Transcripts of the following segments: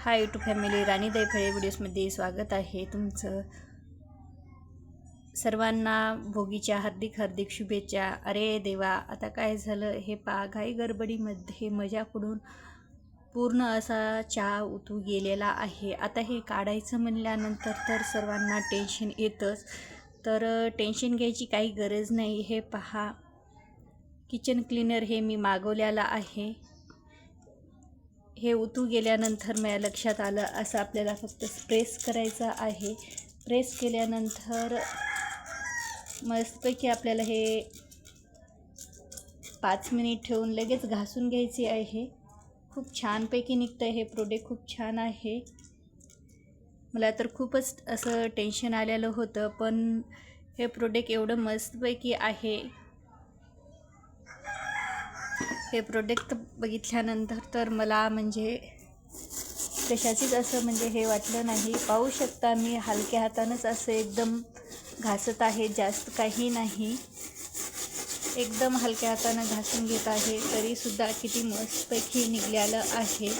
Hi YouTube family राणी दैफळे व्हिडिओजमध्ये स्वागत आहे तुमचं. सर्वांना भोगीच्या हार्दिक हार्दिक शुभेच्छा. अरे देवा आता काय झालं? हे पा घाई गडबडीमध्ये मजाकडून पूर्ण असा चहा उतू गेलेला आहे. आता हे काढायचं म्हणल्यानंतर तर सर्वांना टेन्शन येतंच. तर टेन्शन घ्यायची काही गरज नाही. हे पहा किचन क्लीनर हे मी मागवलेलं आहे. हे उतू गेल्यानंतर माझ्या लक्षात आलं असं आपल्याला फक्त प्रेस करायचं आहे. प्रेस केल्यानंतर मस्तपैकी आपल्याला हे पाच मिनिट ठेवून लगेच घासून घ्यायचे आहे. खूप छानपैकी निघतं हे प्रोडक्ट खूप छान आहे. मला तर खूपच असं टेन्शन आलेलं होतं पण हे प्रोडक्ट एवढं मस्तपैकी आहे. हे प्रोडक्ट बघितल्यानंतर तर मला म्हणजे कशाचीच असं म्हणजे हे वाटलं नाही. पाहू शकता मी हलक्या हातानंच असं एकदम घासत आहे जास्त काही नाही. एकदम हलक्या हातानं घासून घेत आहे तरीसुद्धा किती मस्तपैकी निघालं आहे.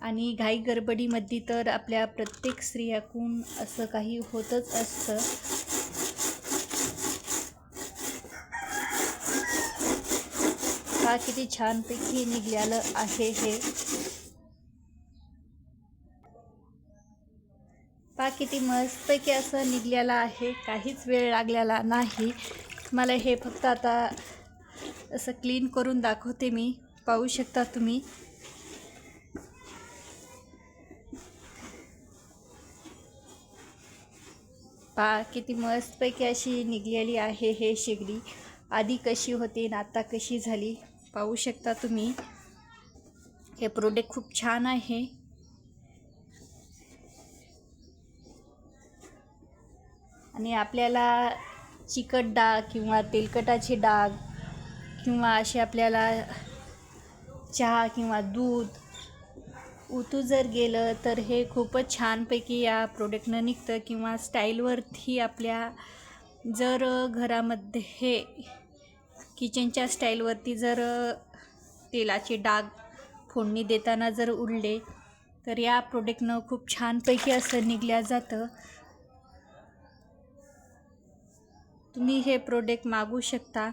आणि घाई गडबडीमध्ये तर आपल्या प्रत्येक स्त्रियाकून असं काही होतच असतं. पहा किती छानपैकी निघालेलं आहे हे. पा किती मस्तपैकी असं निघलेलं आहे. काहीच वेळ लागलेला नाही. मला हे फक्त आता असं क्लीन करून दाखवते मी. पाहू शकता तुम्ही. पा किती मस्तपैकी अशी निघलेली आहे हे शेगडी. आधी कशी होती आणि आता कशी झाली? पाहू शकता तुम्ही. हे प्रोडक्ट खूप छान आहे. आणि आपल्याला चिकट डाग किंवा तेलकटाचे डाग किंवा असे आपल्याला चहा किंवा दूध उतू जर गेलं तर हे खूपच छानपैकी या प्रोडक्टनं निघतं किंवा स्टाईलवरती आपल्या जर घरामध्ये किचनच्या स्टाईलवरती जर तेलाचे डाग फोडणी देताना जर उडले तर या प्रोडक्टनं खूप छानपैकी असं निघल्या जातं. तुम्ही हे प्रोडक्ट मागू शकता.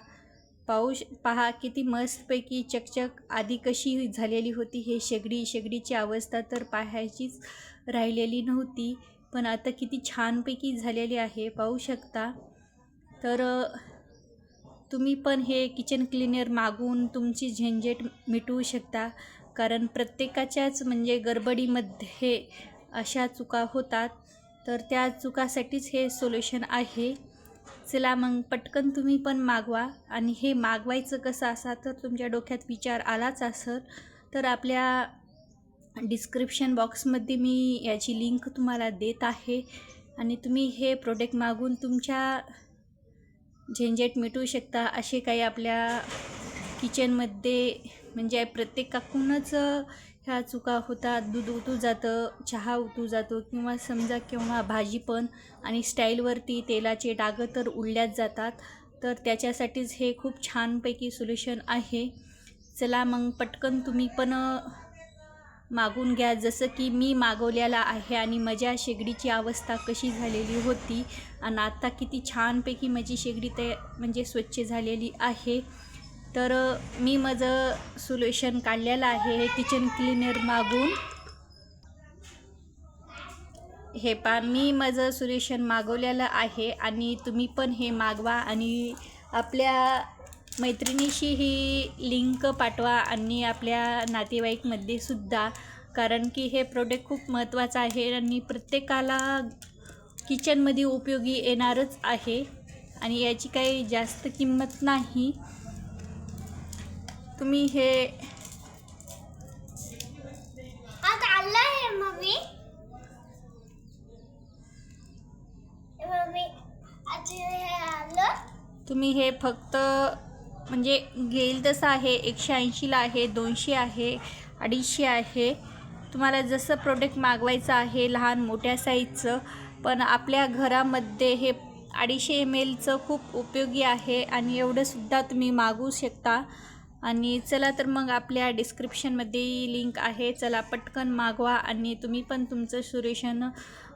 पाहू श पहा किती मस्तपैकी चकचक आधी कशी झालेली होती हे शेगडी शेगडीची अवस्था तर पाहायचीच राहिलेली नव्हती पण आता किती छानपैकी झालेली आहे पाहू शकता. तर तुम्ही पण हे किचन क्लिनर मागून तुमची झंझट मिटवू शकता. कारण प्रत्येकाच्याच म्हणजे गडबडीमध्ये अशा चुका होतात. तर त्या चुकासाठीच हे सोल्युशन आहे. चला मग पटकन तुम्ही पण मागवा. आणि हे मागवायचं कसं असा तर तुमच्या डोक्यात विचार आलाच असेल तर आपल्या डिस्क्रिप्शन बॉक्समध्ये मी याची लिंक तुम्हाला देत आहे. आणि तुम्ही हे प्रोडक्ट मागून तुमच्या झंझट मिटवू शकता असे काही आपल्या किचनमध्ये म्हणजे प्रत्येकाकडूनच ह्या चुका होतात. दूध उतू जातं चहा उतू जातो किंवा समजा किंवा भाजी पण आणि स्टाईलवरती तेलाचे डागं तर उडल्याच जातात तर त्याच्यासाठीच हे खूप छानपैकी सोल्युशन आहे. चला मग पटकन तुम्ही पण मागून घ्या. जसं की मी मागवलेला आहे आणि माझ्या शेगडीची अवस्था कशी झालेली होती आणि आत्ता किती छानपैकी माझी शेगडी ते म्हणजे स्वच्छ झालेली आहे. तर मी माझं सोल्युशन काढलेलं आहे हे किचन क्लिनर मागून. हे पा मी माझं सोल्युशन मागवलेलं आहे आणि तुम्ही पण हे मागवा आणि आपल्या मैत्रिणीशी ही लिंक पाठवा आणि आपल्या नातेवाईकमध्ये सुद्धा. कारण की हे प्रोडक्ट खूप महत्त्वाचं आहे आणि प्रत्येकाला किचनमध्ये उपयोगी येणारच आहे. आणि याची काही जास्त किंमत नाही. तुम्ही हे आता आलं आहे मम्मी. मम्मी आज हे आलं. तुम्ही हे फक्त म्हणजे घेईल तसं आहे एकशे ऐंशीला आहे दोनशे आहे अडीचशे आहे. तुम्हाला जसं प्रोडक्ट मागवायचं आहे लहान मोठ्या साईजचं पण आपल्या घरामध्ये हे अडीचशे एम एलचं खूप उपयोगी आहे आणि एवढंसुद्धा तुम्ही मागवू शकता. आणि चला तर मग आपल्या डिस्क्रिप्शनमध्ये लिंक आहे. चला पटकन मागवा आणि तुम्ही पण तुमचं सुरेशन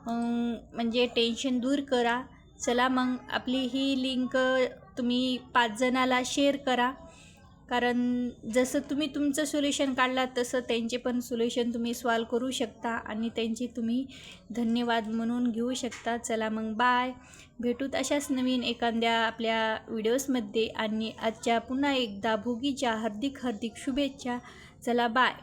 म्हणजे टेन्शन दूर करा. चला मग आपली ही लिंक तुम्ही पाच जणाला शेअर करा. कारण जसं तुम्ही तुमचं सोल्युशन काढला तसं त्यांचे पण सोल्युशन तुम्ही सॉल्व करू शकता आणि त्यांची तुम्ही धन्यवाद म्हणून घेऊ शकता. चला मग बाय भेटूत अशाच नवीन एखाद्या आपल्या व्हिडिओजमध्ये आणि आजच्या पुन्हा एकदा भोगीच्या हार्दिक हार्दिक शुभेच्छा. चला बाय